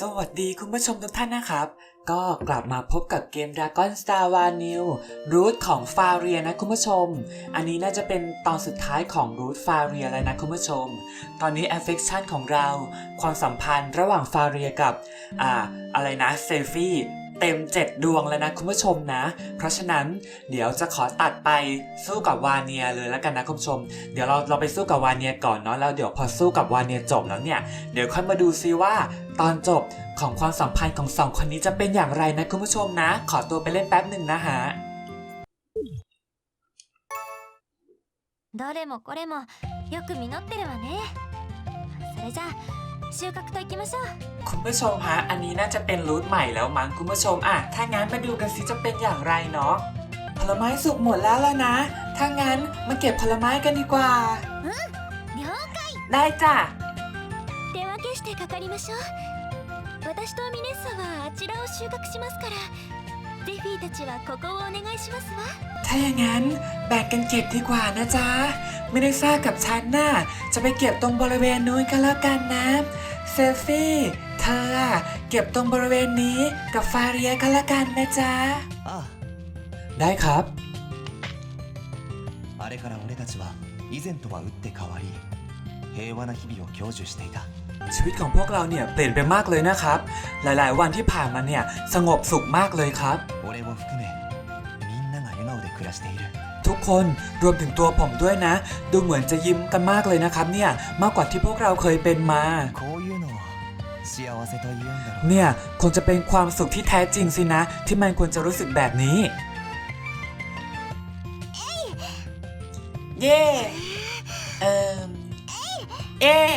สวัสดีคุณผู้ชมทุกท่านนะครับ ก็กลับมาพบกับเกม Dragon Star w a r New Root ของฟาเรียนะคุณผู้ชม อันนี้น่าจะเป็นตอนสุดท้ายของ Root ฟาเรียแล้วนะคุณผู้ชม ตอนนี้ affection ของเรา ความสัมพันธ์ระหว่างฟาเรียกับ อ่า อะไรนะเซฟี่ เต็ม 7 ดวงแล้วนะคุณผู้ชมนะ เพราะฉะนั้นเดี๋ยวจะขอตัดไปสู้กับวาเนียเลยแล้วกันนะคุณผู้ชม เดี๋ยวเราเราไปสู้กับวาเนียก่อนเนาะแล้วเดี๋ยวพอสู้กับวาเนียจบแล้วเนี่ย เดี๋ยวค่อยมาดูซิว่า ตอนจบของความสัมพันธ์ของสองคนนี้จะเป็นอย่างไรนะคุณผู้ชมนะ ขอตัวไปเล่นแป๊บหนึ่งนะฮะ どれもこれもよく実ってるわねそれじゃあ 収穫といきましょう คุณผู้ชมฮะ อันนี้น่าจะเป็นรูทใหม่แล้วมั้งคุณผู้ชมอ่ะ ถ้างั้นมาดูกันสิจะเป็นอย่างไรเนาะ ผลไม้สุกหมดแล้วแล้วนะ ถ้างั้นมาเก็บผลไม้กันดีกว่า 了解 ได้จ้ะ 手分けしてかかりましょう私とミネッサはあちらを収穫しますから ゼフィーたちはここをお願いしますわ ถ้าอย่างนั้นแบ่งกันเก็บดีกว่านะจ๊ะ ไม่ได้ซ่ากับฉันน่ะ จะไปเก็บตรงบริเวณนู้นกันแล้วกันนะ เซลฟี่ เธออะเก็บตรงบริเวณนี้กับฟาเรียกันละกันนะจ๊ะ あ ได้ครับ ああれから俺たちは以前とは打って変わり平和な日々を享受していた ชีวิตของพวกเราเนี่ยเปลี่ยนไปมากเลยนะครับ หลายๆ วันที่ผ่านมาเนี่ยสงบสุขมากเลยครับ 俺を含めみんなが笑顔で暮らしている ทุกคนรวมถึงตัวผมด้วยนะ ดูเหมือนจะยิ้มกันมากเลยนะครับเนี่ยมากกว่าที่พวกเราเคยเป็นมา こういうのを幸せと言うんだろう เนี่ยคงจะเป็นความสุขที่แท้จริงสินะ ที่มันควรจะรู้สึกแบบนี้ เย่เอ่มเอ๊ะ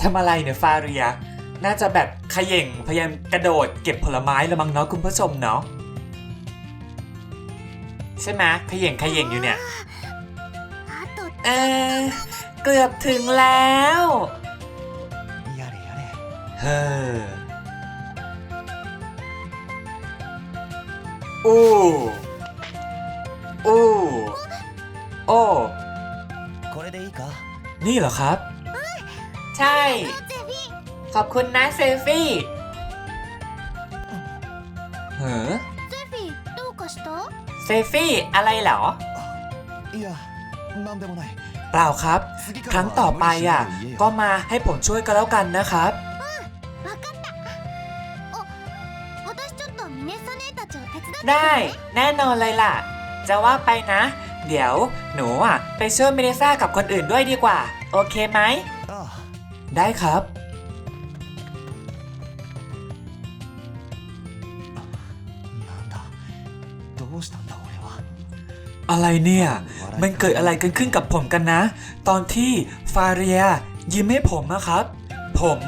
ทำอะไรเนี่ยฟาเรีย น่าจะแบบเขย่งพยายามกระโดดเก็บผลไม้ละมั้งเนาะคุณผู้ชมเนาะ ใช่ไหมขย่งขย่งอยู่เนี่ย เออเกือบถึงแล้ว เฮ้ออู้อ้โอ้นี่เหรอครับ ใช่ ขอบคุณนะเซฟี่เฮ้อ เซลฟี่อะไรเหรอ いやなんでもない เปล่าครับ 次 ครั้งต่อไปอ่ะ ก็มาให้ผมช่วยกันแล้วกันนะครับ わかったお私ちょっとミネッサ姉たちを手伝ってくるね ได้แน่นอนเลยล่ะ จะว่าไปนะ เดี๋ยวหนูอ่ะ ไปช่วยเมเดซ่ากับคนอื่นด้วยดีกว่า โอเคไหม ああ ได้ครับ อะไรเนี่ย มันเกิดอะไรกันขึ้นกับผมกันนะ ตอนที่ฟาเรียยิ้มให้ผมนะครับ ผม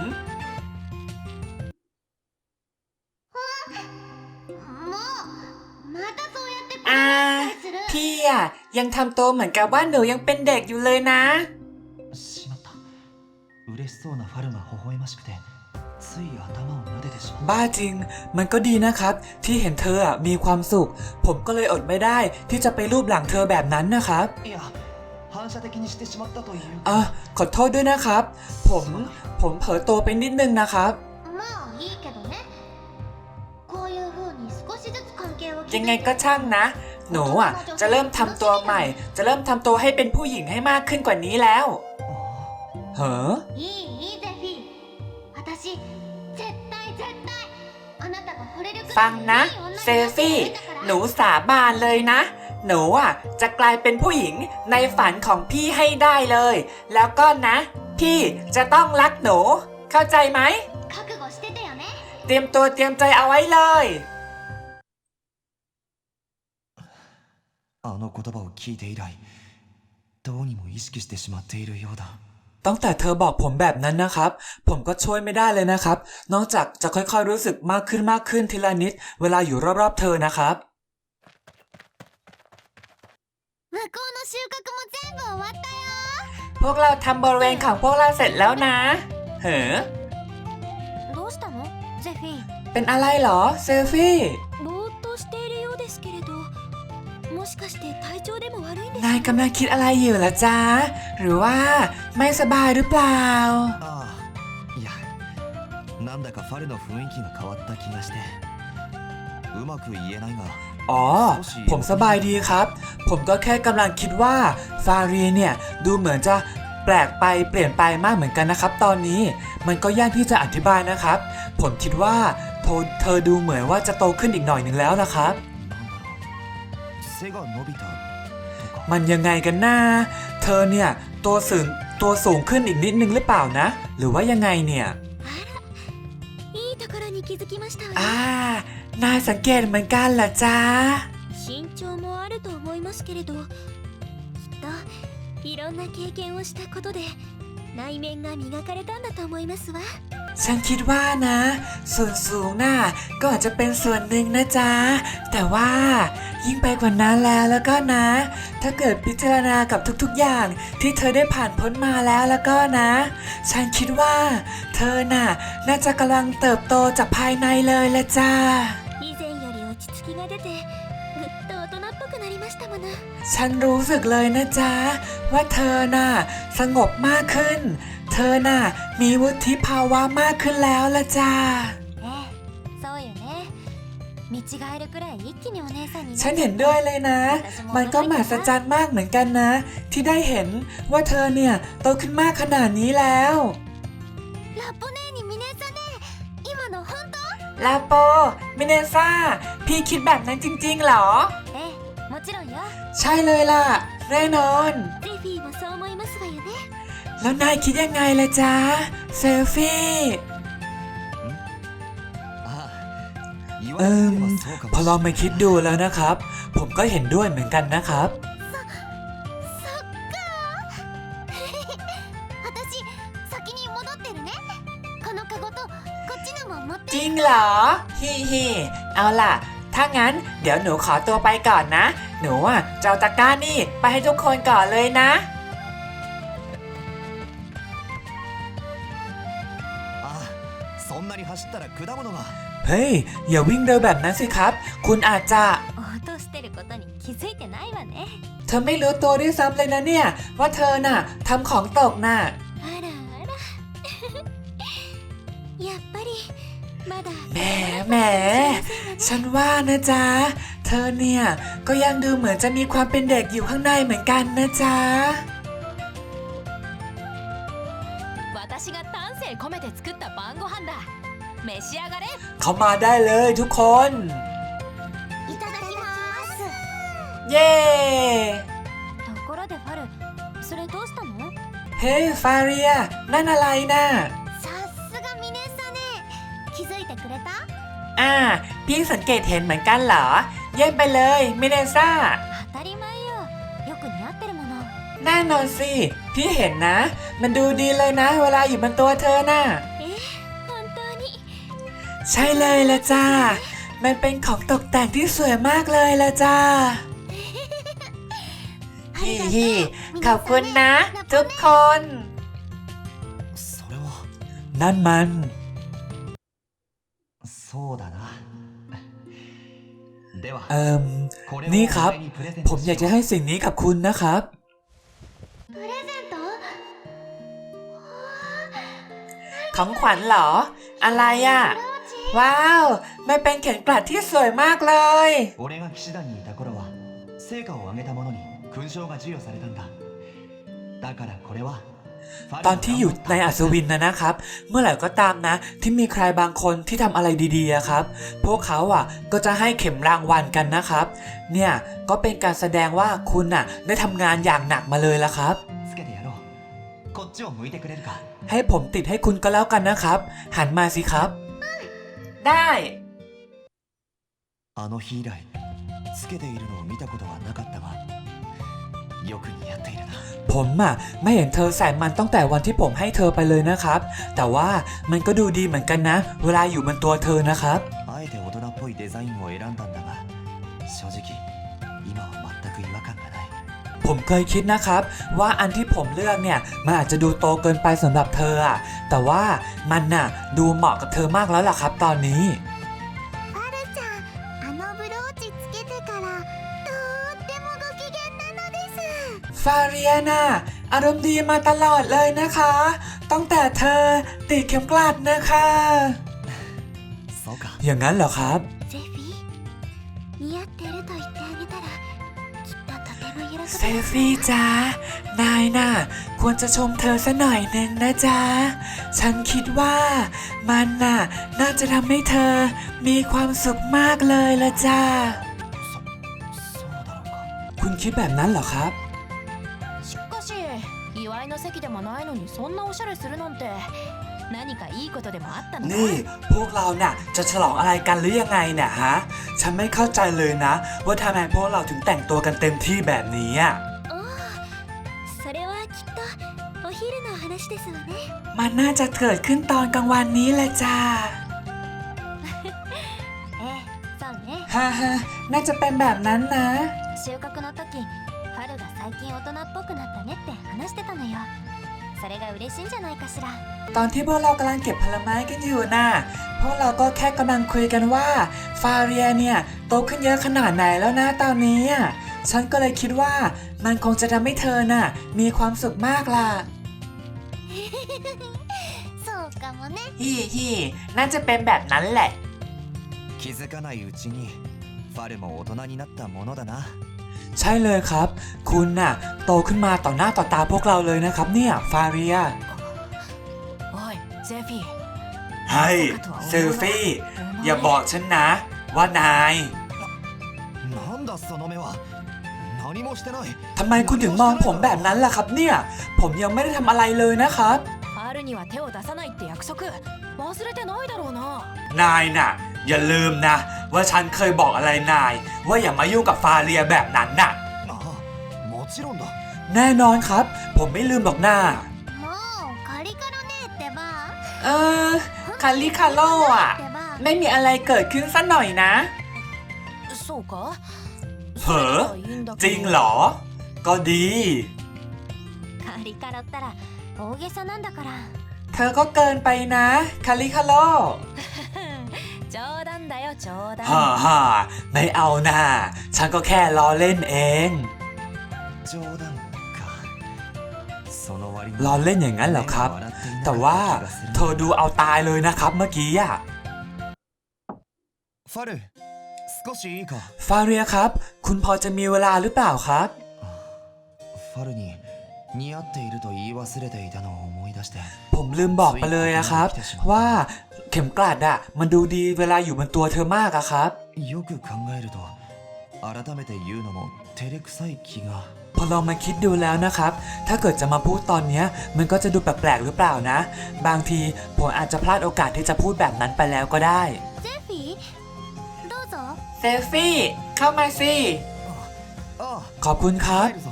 もうまたそうやって อ่า する พี่อ่ะยังทำตัวเหมือนกับว่าหนูยังเป็นเด็กอยู่เลยนะ しまった嬉しそうなファルが微笑ましくて บ้าจริง มันก็ดีนะครับ ที่เห็นเธออะมีความสุข ผมก็เลยอดไม่ได้ที่จะไปรูปหลังเธอแบบนั้นนะครับอะขอโทษด้วยนะครับ ผมผมเผลอตัวไปนิดนึงนะครับ ยังไงก็ช่างนะ หนูอะ จะเริ่มทำตัวใหม่ จะเริ่มทำตัวให้เป็นผู้หญิงให้มากขึ้นกว่านี้แล้ว เห้อ ฟังนะ いい女になって เซฟี่ くれたから หนูสาบานเลยนะ หนูอ่ะ จะกลายเป็นผู้หญิงในฝันของพี่ให้ได้เลย แล้วก็นะ พี่จะต้องรักหนู เข้าใจไหม 覚悟しててよね เตรียมตัวเตรียมใจเอาไว้เลย あの言葉を聞いて以来どうにも意識してしまっているようだ ตั้งแต่เธอบอกผมแบบนั้นนะครับ ผมก็ช่วยไม่ได้เลยนะครับ นอกจากจะค่อยๆรู้สึกมากขึ้นมากขึ้นทีละนิด เวลาอยู่รอบๆเธอนะครับ 向こうの収穫も全部終わったよ พวกเราทำบริเวณของพวกเราเสร็จแล้วนะ เฮ้อ どうしたのゼフィー เป็นอะไรเหรอเซลฟี่ ぼーっとしているようですけれどもしかして体調でも悪いんです นายกำลังคิดอะไรอยู่ล่ะจ๊ะ หรือว่า ไม่สบายหรือเปล่า ああいや なんだかファルの雰囲気が変わった気がしてうまく言えないが อ๋อ ผมสบายดีครับ ผมก็แค่กำลังคิดว่าฟาเรียเนี่ย ดูเหมือนจะแปลกไปเปลี่ยนไปมากเหมือนกันนะครับ ตอนนี้มันก็ยากที่จะอธิบายนะครับ ผมคิดว่าเธอเธอดูเหมือนว่าจะโตขึ้นอีกหน่อยหนึ่งแล้วนะครับ なんだろう背が伸びたとか มันยังไงกันนะเธอเนี่ย ตัวสูง ตัวสูงขึ้นอีกนิดนึงหรือเปล่านะ หรือว่ายังไงเนี่ย あらいいところに気づきましたわ อ่า น่าสังเกตเหมือนกันเหรอจ๊ะ 身長もあると思いますけれどきっといろんな経験をしたことで 内面が磨かれたんだと思いますわ ฉันคิดว่านะ ส่วนสูงน่ะก็อาจจะเป็นส่วนหนึ่งนะจ๊ะ แต่ว่ายิ่งไปกว่านั้นแล้วแล้วก็นะ ถ้าเกิดพิจารณากับทุกๆอย่างที่เธอได้ผ่านพ้นมาแล้วแล้วก็นะ ฉันคิดว่า เธอน่ะ น่าจะกำลังเติบโตจากภายในเลยละจ้า 以前より落ち着きが出てぐっと大人っぽくなりましたもの ฉันรู้สึกเลยนะจ๊ะ ว่าเธอน่ะสงบมากขึ้น เธอน่ะมีวุฒิภาวะมากขึ้นแล้วละจ้าฉันเห็นด้วยเลยนะ มันก็มหัศจรรย์มากเหมือนกันนะ ที่ได้เห็นว่าเธอเนี่ยโตขึ้นมากขนาดนี้แล้วลาโปเนี่ยมิเนซ่า พี่คิดแบบนั้นจริงๆเหรอ ใช่เลยล่ะ แน่นอน แล้วนายคิดยังไงล่ะจ๊ะ เซลฟี่เอิมพอลองไปคิดดูแล้วนะครับ ผมก็เห็นด้วยเหมือนกันนะครับจริงเหรอฮิฮิเอาล่ะ ถ้างั้นเดี๋ยวหนูขอตัวไปก่อนนะ หนูอ่ะจะเอาตะกร้านี่ไปให้ทุกคนก่อนเลยนะ ああそんなに走ったら果物が เฮ้ย อย่าวิ่งเร็วแบบนั้นสิครับ คุณอาจจะ 落としてることに気づいてないわね เธอไม่รู้ตัวด้วยซ้ำเลยนะเนี่ย ว่าเธอน่ะทำของตกน่ะ あらあらやっぱりまだ แหมแหม ฉันว่านะจ๊ะ เธ เธอเนี่ย ก็ยังดูเหมือนจะมีความเป็นเด็กอยู่ข้างในเหมือนกันนะจ๊ะเขามาได้เลยทุกคน เย้เฮ้ฟาเรีย นั่นอะไรนะ่ะอ่า พี่สังเกตเห็นเหมือนกันเหรอ เยี่ยมไปเลยมิเนซ่า 当たり前よよく似合ってるもの แน่นอนสิ พี่เห็นนะ มันดูดีเลยนะ เวลาอยู่บนตัวเธอน่ะ え本当に ใช่เลยละจ้า มันเป็นของตกแต่งที่สวยมากเลยละจ้า ฮิฮิขอบคุณนะ ทุกคน それは นั่นมัน そうだなでは เอิม これを นี่ครับ 俺にプレゼン ผ ト ม し อยากจะให้สิ่งนี้กับคุณนะครับ プレゼント ของขวัญเหรอ อะไรอ่ะ ว้าว มันเป็นเข็มกลัดที่สวยมากเลย 俺が騎士団にいた頃は成果を上げた者に勲章が授与されたんだだからこれはファル ตอนที่อยู่ในอัศวินนะนะครับ เมื่อไหร่ก็ตามนะ ที่มีใครบางคนที่ทำอะไรดีๆอะครับ พวกเขาอ่ะก็จะให้เข็มรางวัลกันนะครับ เนี่ยก็เป็นการแสดงว่าคุณน่ะ ได้ทำงานอย่างหนักมาเลยละครับ つけてやろうこっちを向いてくれるか ให้ผมติดให้คุณก็แล้วกันนะครับ หันมาสิครับ ได้ あの日以来つけているのを見たことはなかっ ผมอะไม่เห็นเธอใส่มันตั้งแต่วันที่ผมให้เธอไปเลยนะครับ แต่ว่ามันก็ดูดีเหมือนกันนะ เวลาอยู่บนตัวเธอนะครับผมเคยคิดนะครับ ว่าอันที่ผมเลือกเนี่ยมันอาจจะดูโตเกินไปสำหรับเธออะแต่ว่ามันน่ะดูเหมาะกับเธอมากแล้วล่ะครับ ตอนนี้ ยนน่ะอารมณ์ดีมาตลอดเลยนะคะ ตั้งแต่เธอติดเข็มกลัดนะคะ อย่างนั้นเหรอครับ เซฟี่จ้านายน่ะ ควรจะชมเธอสักหน่อยหนึ่งนะจ๊ะ ฉันคิดว่ามันน่ะ น่าจะทำให้เธอมีความสุขมากเลยละจ้าคุณคิดแบบนั้นเหรอครับ 祝いの席でもないのにそんなおしゃれするなんて何かいいことでもあったのか นี่ พวกเราน่ะ จะฉลองอะไรกันหรือยังไงเนี่ยฮะ ฉันไม่เข้าใจเลยนะ ว่าทำไมพวกเราถึงแต่งตัวกันเต็มที่แบบนี้อ่ะ おおそれはきっとお昼の話ですわね มันน่าจะเกิดขึ้นตอนกลางวันนี้แหละจ้า ええそうね ฮ่าฮ่าน่าจะเป็นแบบนั้นนะ 収穫の時ファルが最近大人っぽくなったね って話してたのよそれが嬉しいんじゃないかしら ตอนที่พวกเรากำลังเก็บผลไม้กันอยู่น่ะ พวกเราก็แค่กำลังคุยกันว่า ฟาเรียเนี่ยโตขึ้นเยอะขนาดไหนแล้วนะตอนนี้อ่ะฉันก็เลยคิดว่ามันคงจะทำให้เธอน่ะ มีความสุขมากล่ะ そうかもね ฮีฮีน่าจะเป็นแบบนั้นแหละ 気づかないうちにファルも大人になったものだな ใช่เลยครับ คุณน่ะ โตขึ้นมาต่อหน้าต่อตาพวกเราเลยนะครับเนี่ย ฟาเรีย おいゼフィー เฮ้ยเซลฟี่ อย่าบอกฉันนะ ว่านาย なんだその目は何もしてない ทำไมคุณถึงมองผมแบบนั้นล่ะครับเนี่ย ผมยังไม่ได้ทำอะไรเลยนะครับ ファールには手を出さないって約束忘れてないだろうな นายน่ะ อย่าลืมนะ ว่าฉันเคยบอกอะไรนาย ว่าอย่ามายุ่งกับฟาเรียแบบนั้นน่ะ ああもちろんだ แน่นอนครับ ผมไม่ลืมหรอกหน้า もうカリカロねってば เออ คาริคาโลอ่ะ ってば ไม่มีอะไรเกิดขึ้นสักหน่อยนะ そうか เหรอ それならいいんだけど จริงเหรอ ก็ดี カリカロったら大げさなんだから เธอก็เกินไปนะ คาริคาโล 冗談だよ冗談 ฮ่าฮ่าไม่เอาหน้า ฉันก็แค่ล้อเล่นเองล้อเล่นอย่างนั้นเหรอครับ แต่ว่าเธอดูเอาตายเลยนะครับเมื่อกี้อะฟาเรีครับ คุณพอจะมีเวลาหรือเปล่าครับผมลืมบอกไปเลยอะครับ ว่า เข็มกลัดอะมันดูดีเวลาอยู่บนตัวเธอมากอะครับ よく考えると改めて言うのも照れくさい気が พอลองมาคิดดูแล้วนะครับ ถ้าเกิดจะมาพูดตอนเนี้ย มันก็จะดูแปลกๆหรือเปล่านะ บางทีผมอาจจะพลาดโอกาสที่จะพูดแบบนั้นไปแล้วก็ได้ ゼフィーどうぞ เซฟี่ เข้ามาสิ ああ ขอบคุณครับ 入るぞ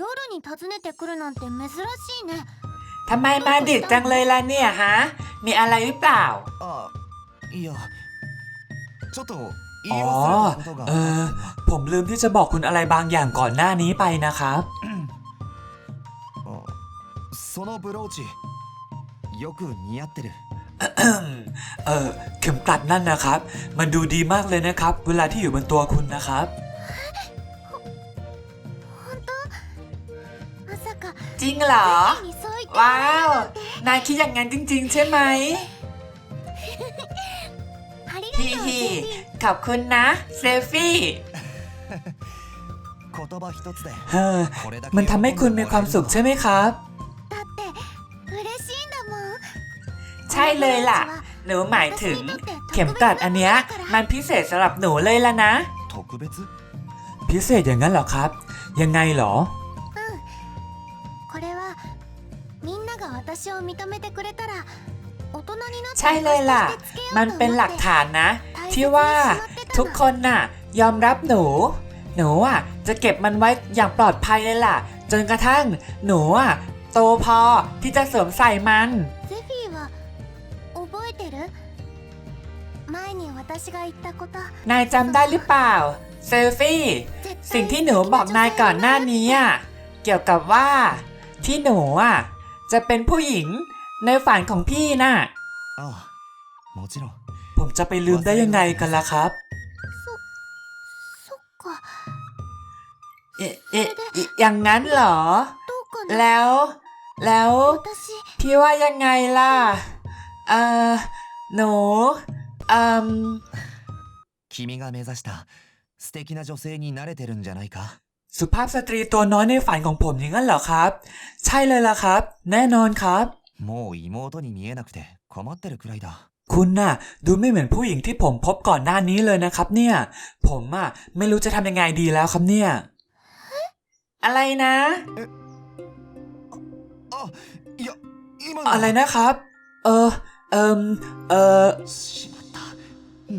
夜に訪ねてくるなんて珍しいね ทำไมมาดึกจังเลยล่ะเนี่ยฮะ มีอะไรหรือเปล่า あいやちょっと言 อ๋ い อ 忘れたことが เอ あ อ ってな ผมลืมที่จะบอกคุณอะไรบางอย่างก่อนหน้านี้ไปนะครับ あそのブローチよく似合ってる เออเข็มกลัดนั่นนะครับ มันดูดีมากเลยนะครับ เวลาที่อยู่บนตัวคุณนะครับ จริงเหรอ ว้าว นายคิดอย่างนั้นจริง ๆ ใช่ไหมฮิฮิขอบคุณนะ เซฟี่มันทำให้คุณมีความสุขใช่ไหมครับ ใช่เลยล่ะ หนูหมายถึง เข็มกลัดอันเนี้ยมันพิเศษสำหรับหนูเลยละนะ พิเศษอย่างนั้นเหรอครับ ยังไงเหรอ 私を認めてくれたら大人になって ใช่เลยล่ะ 証としてつけようと思って มันเป็นหลักฐานนะ ที่ว่าทุกคนน่ะ ยอมรับหนู หนูอ่ะ จะเก็บมันไว้อย่างปลอดภัยเลยล่ะ จนกระทั่ง หนูอ่ะ โตพอที่จะสวมใส่มัน ゼフィーは覚えてる前に私が言ったこと นายจำได้หรือเปล่า เซลฟี่ 絶対 สิ่งที่หนูบอกนายก่อนหน้านี้อ่ะ เกี่ยวกับว่า ที่หนูอ่ะ จะเป็นผู้หญิงในฝันของพี่น่ะ ああもちろん ผมจะไปลืมได้ยังไงกันล่ะครับ そそっか เอ๊ะเอ๊ะอย่างนั้นเหรอ どうかな แล้ว แล้ว 私 พี่ว่ายังไงล่ะ เอ่อ หนูเอ่ม 君が目指した素敵な女性になれてるんじゃないか สุภาพสตรีตัวน้อยในฝันของผมอย่างนั้นเหรอครับ ใช่เลยล่ะครับ แน่นอนครับ もう妹に見えなくて困ってるくらいだ คุณน่ะ ดูไม่เหมือนผู้หญิงที่ผมพบก่อนหน้านี้เลยนะครับ เนี่ย ผมอ่ะ ไม่รู้จะทำยังไงดีแล้วครับเนี่ย อะไรนะ あいや今の อะไรนะครับ เออ เอิมเออ しまった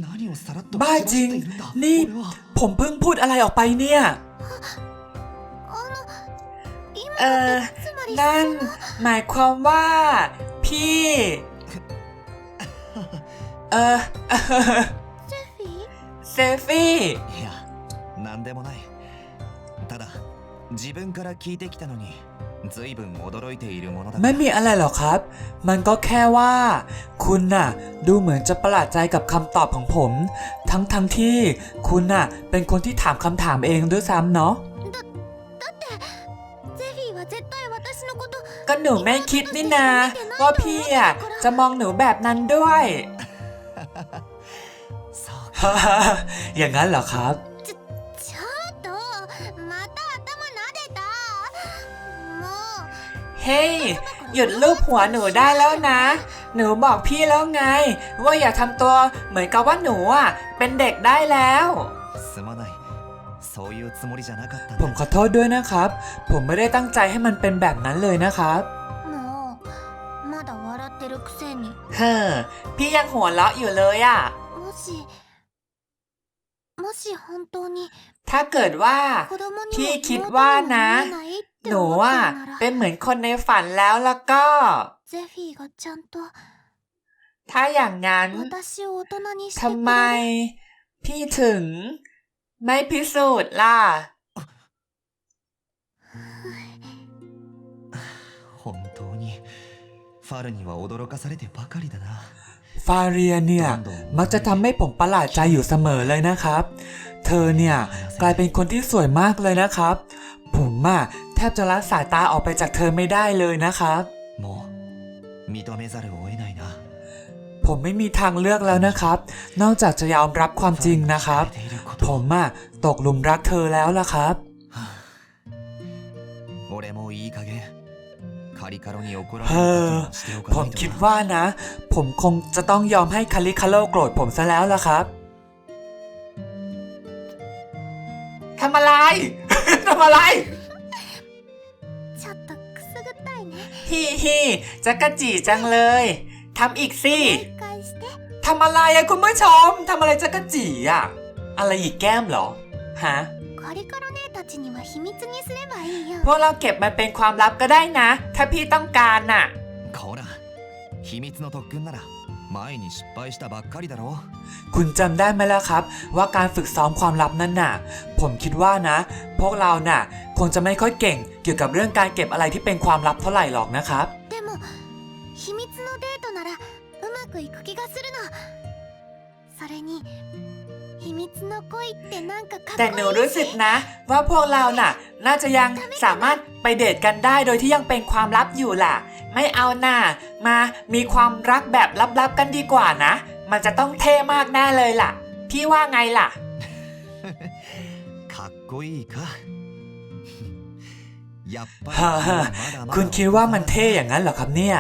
何をさらっと บ้าจริง 口走っているんだ นี่ 俺は ผมเพิ่งพูดอะไรออกไปเนี่ย あの今 เออ つまり นั่น หมายความว่า พี่ เออ セフィ เซฟี่ いや何でもないただ 自分から聞いてきたのに随分驚いているものだ ไม่มีอะไรหรอกครับ มันก็แค่ว่า คุณน่ะ ดูเหมือนจะประหลาดใจกับคำตอบของผม ทั้งทั้งที่ คุณน่ะ เป็นคนที่ถามคำถามเองด้วยซ้ำเนาะ だってゼフィーは絶対私のこと ก็หนูไม่คิดนี่นา ว่าพี่อ่ะ จะมองหนูแบบนั้นด้วย そう อย่างนั้นเหรอครับ เฮ้หยุดลูบหัวหนูได้แล้วนะ หนูบอกพี่แล้วไง ว่าอย่าทำตัวเหมือนกับว่าหนูอะเป็นเด็กได้แล้วผมขอโทษด้วยนะครับ ผมไม่ได้ตั้งใจให้มันเป็นแบบนั้นเลยนะครับเฮ้อพี่ยังหัวเราะอยู่เลยอะถ้าเกิดว่า พี่คิดว่านะ หนู 思って อ่ะ るな เป็น ら เหมือนคนในฝันแล้วแล้วก็ ゼフィーがちゃんと ถ้าอย่างนั้น 私を大人にして ทำไม พี่ถึง ไม่พิสูจน์ล่ะ 本当にファルには驚かされてばかりだな ฟาเรียเนี่ย มักจะทำให้ผมประหลาดใจอยู่เสมอเลยนะครับ เธอเนี่ย กลายเป็นคนที่สวยมากเลยนะครับ ผมอ่ะแท ทบจะละสายตาออกไปจากเธอไม่ได้เลยนะครับผมไม่มีทางเลือกแล้วนะครับ นอกจากจะยอมรับความจริงนะครับ ผมอะตกหลุมรักเธอแล้วล่ะครับเออผมคิดว่านะ ผมคงจะต้องยอมให้คาริคาโลโกรธผมซะแล้วล่ะครับทำอะไรทำอะไร ฮีฮีจักกะจีจังเลยทำอีกสิทำอะไรอะคุณผู้ชมทำอะไรจักกะจีอะอะไรอีกแก้มเหรอฮะพวกเราเก็บมันเป็นความลับก็ได้นะ ถ้าพี่ต้องการน่ะ こら秘密の特訓なら前に失敗したばっかりだろ คุณจำได้ไหมล่ะครับ ว่าการฝึกซ้อมความลับนั้นน่ะ ผมคิดว่านะ พวกเราน่ะ คงจะไม่ค่อยเก่ง เกี่ยวกับเรื่องการเก็บอะไรที่เป็นความลับเท่าไหร่หรอกนะครับ でも秘密のデートならうまくいく気がするのそれに秘密の恋ってなんかかっ แต่ こ หนู いい รู้สึกนะ ว่าพวกเราน่ะ น่าจะยังสามารถไปเดทกันได้โดยที่ยังเป็นความลับอยู่ล่ะ ไม่เอาน่ะมามีความรักแบบลับๆกันดีกว่านะ มันจะต้องเท่มากแน่เลยล่ะ พี่ว่าไงล่ะ かっこいいかやっぱり ฮ่าฮ่า まだまだ คุณคิดว่ามันเท่อย่างนั้นเหรอครับเนี่ย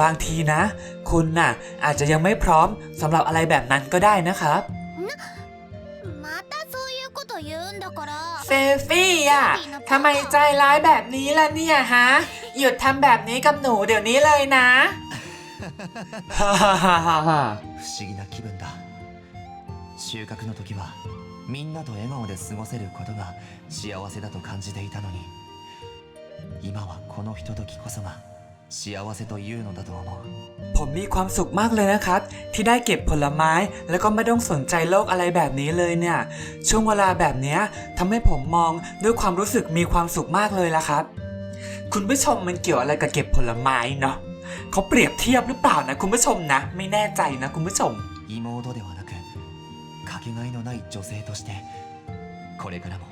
บางทีนะ คุณน่ะ อาจจะยังไม่พร้อมสำหรับอะไรแบบนั้นก็ได้นะครับ またそういうこと言うんだから เซฟี่อ่ะทำไมใจร้ายแบบนี้ล่ะเนี่ยฮะ หยุดทำแบบนี้กับหนูเดี๋ยวนี้เลยนะ ฮ่าฮ่าฮ่าฮ่าฮ่า 不思議な気分だ収穫の時はみんなと笑顔で過ごせることが幸せだと感じていたのに今はこのひとときこそが幸せというのだと思う ผมมีความสุขมากเลยนะครับ ที่ได้เก็บผลไม้ แล้วก็ไม่ต้องสนใจโลกอะไรแบบนี้เลยเนี่ย ช่วงเวลาแบบเนี้ยทำให้ผมมองด้วยความรู้สึกมีความสุขมากเลยละครับ คุณผู้ชมมันเกี่ยวอะไรกับเก็บผลไม้เนาะเขาเปรียบเทียบหรือเปล่านะ คุณผู้ชมนะ ไม่แน่ใจนะ คุณผู้ชม妹ではなくかけがえのない女性としてこれからも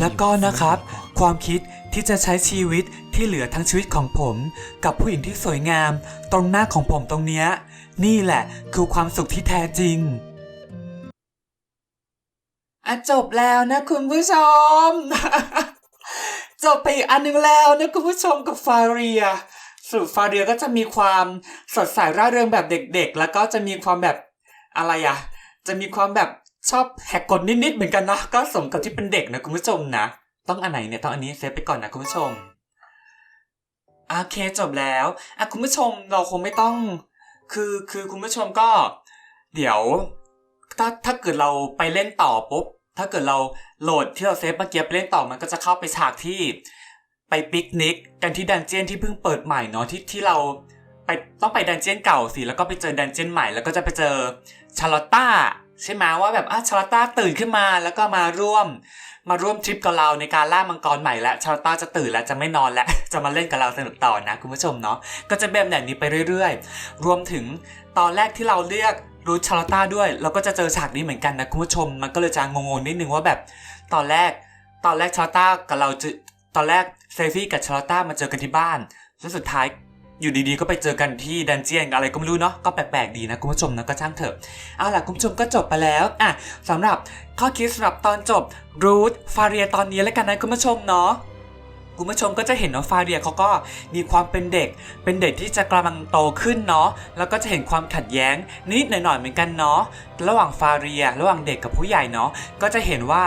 แล้วก็นะครับ ความคิดที่จะใช้ชีวิตที่เหลือทั้งชีวิตของผม กับผู้หญิงที่สวยงาม ตรงหน้าของผมตรงเนี้ยนี่แหละคือความสุขที่แท้จริงอะจบแล้วนะคุณผู้ชม จบไปอีกอันหนึงแล้วนะคุณผู้ชมกับฟาเรียสรุปฟาเรียก็จะมีความสดใสร่าเริงแบบเด็กๆ แล้วก็จะมีความแบบอะไรอะจะมีความแบบชอบแหกกฎนิดๆเหมือนกันนะ ก็สมกับที่เป็นเด็กนะคุณผู้ชมนะ ต้องอันไหนเนี่ยต้องอันนี้เซฟไปก่อนนะคุณผู้ชมโอเคจบแล้วอะคุณผู้ชมเราคงไม่ต้อง คือคือคุณผู้ชมก็ เดี๋ยว ถ้าถ้าเกิดเราไปเล่นต่อปุ๊บ ถ้าเกิดเราโหลดที่เราเซฟเมื่อกี้ไปเล่นต่อมันก็จะเข้าไปฉากที่ไปปิกนิกกันที่ดันเจียนที่เพิ่งเปิดใหม่เนาะที่ที่เราไปต้องไปดันเจียนเก่าสิแล้วก็ไปเจอดันเจียนใหม่แล้วก็จะไปเจอชาร์ลอตตาใช่ไหมว่าแบบอะชาร์ลอตตาตื่นขึ้นมาแล้วก็มาร่วม มาร่วมทริปกับเราในการล่ามังกรใหม่และชาร์ลอตตาจะตื่นแล้วจะไม่นอนแล้ว จะมาเล่นกับเราสนุกต่อนะคุณผู้ชมเนาะก็จะเป็นแบบนี้ไปเรื่อย ๆ รวมถึงตอนแรกที่เราเลือก รูทชาร์ลตตาด้วยเราก็จะเจอฉากนี้เหมือนกันนะคุณผู้ชม มันก็เลยจะงงๆนิดนึงว่าแบบตอนแรกตอนแรกชาร์ลตตากับเราจะตอนแรกเซฟี่กับชาร์ลตตามาเจอกันที่บ้าน แล้วสุดท้ายอยู่ดีๆ ก็ไปเจอกันที่ดันเจียนอะไรก็ไม่รู้เนาะก็แปลกๆดีนะคุณผู้ชมนะก็ช่างเถอะเอาล่ะคุณผู้ชมก็จบไปแล้วอะสำหรับข้อคิดสำหรับตอนจบรูทฟาเรียตอนนี้แล้วกันนะคุณผู้ชมเนาะ คุณผู้ชมก็จะเห็นว่าฟาเรียเขาก็มีความเป็นเด็ก เป็นเด็กที่จะกำลังโตขึ้นเนาะแล้วก็จะเห็นความขัดแย้งนิดหน่อยเหมือนกันเนาะระหว่างฟาเรีย ระหว่างเด็กกับผู้ใหญ่เนาะก็จะเห็นว่า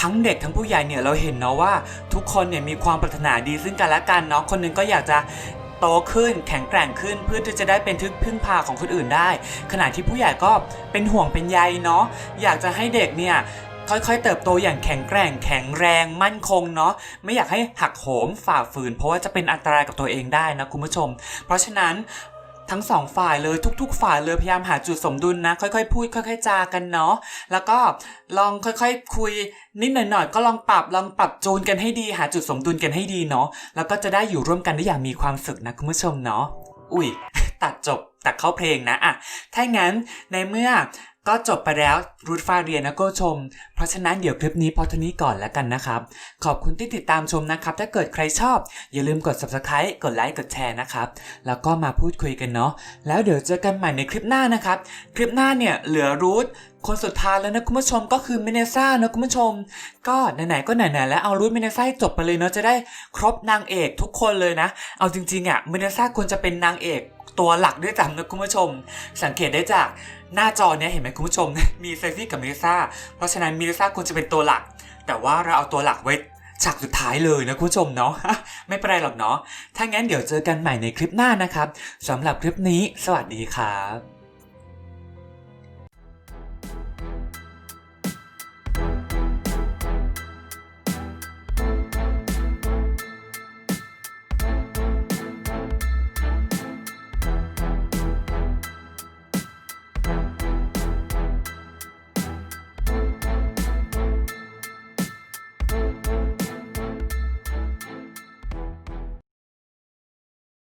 ทั้งเด็กทั้งผู้ใหญ่เนี่ยเราเห็นเนาะว่า ทุกคนเนี่ยมีความปรารถนาดีซึ่งกันและกันเนาะคนหนึงก็อยากจะโตขึ้นแข็งแกร่งขึ้นเพื่อที่จะได้เป็นทึกพึ่งพาของคนอื่นได้ ขณะที่ผู้ใหญ่ก็เป็นห่วงเป็นใยเนาะอยากจะให้เด็กเนี่ย ค่อยๆ เติบโตอย่างแข็งแกร่ง แข็งแรงมั่นคงเนาะไม่อยากให้หักโหมฝ่าฝืน เพราะว่าจะเป็นอันตรายกับตัวเองได้นะคุณผู้ชม เพราะฉะนั้นทั้งสองฝ่ายเลยทุก ๆ ฝ่ายเลยพยายามหาจุดสมดุลนะ ค่อยๆ พูดค่อย ๆ จากันเนาะแล้วก็ลองค่อยๆ คุยนิดหน่อยๆก็ลองปรับลองปรับจูนกันให้ดี หาจุดสมดุลกันให้ดีเนาะแล้วก็จะได้อยู่ร่วมกันได้อย่างมีความสุขนะคุณผู้ชมเนาะอุ้ยตัดจบตัดเข้าเพลงนะอะถ้างั้นในเมื่อ ก็จบไปแล้วรูทฟาเรียนะก็ชม เพราะฉะนั้นเดี๋ยวคลิปนี้พอเท่านี้ก่อนแล้วกันนะครับ ขอบคุณที่ติดตามชมนะครับ ถ้าเกิดใครชอบ อย่าลืมกด subscribe กดไลค์กดแชร์นะครับ แล้วก็มาพูดคุยกันเนาะแล้วเดี๋ยวเจอกันใหม่ในคลิปหน้านะครับ คลิปหน้าเนี่ยเหลือรูทคนสุดท้ายแล้วนะคุณผู้ชมก็คือเมเนซ่านะคุณผู้ชม ก็ไหนๆก็ไหนๆแล้วเอารูทเมเนซ่าจบไปเลยเนาะจะได้ครบนางเอกทุกคนเลยนะ เอาจริงๆอะเมเนซ่าควรจะเป็นนางเอกตัวหลักด้วยซ้ำนะคุณผู้ชม สังเกตได้จาก หน้าจอเนี่ยเห็นไหมคุณผู้ชม มีเซฟี่กับเมลิซ่าเพราะฉะนั้นเมลิซ่าควรจะเป็นตัวหลัก แต่ว่าเราเอาตัวหลักไว้ฉากสุดท้ายเลยนะคุณผู้ชมเนาะไม่เป็นไรหรอกเนาะถ้างั้นเดี๋ยวเจอกันใหม่ในคลิปหน้านะครับสำหรับคลิปนี้ สวัสดีครับ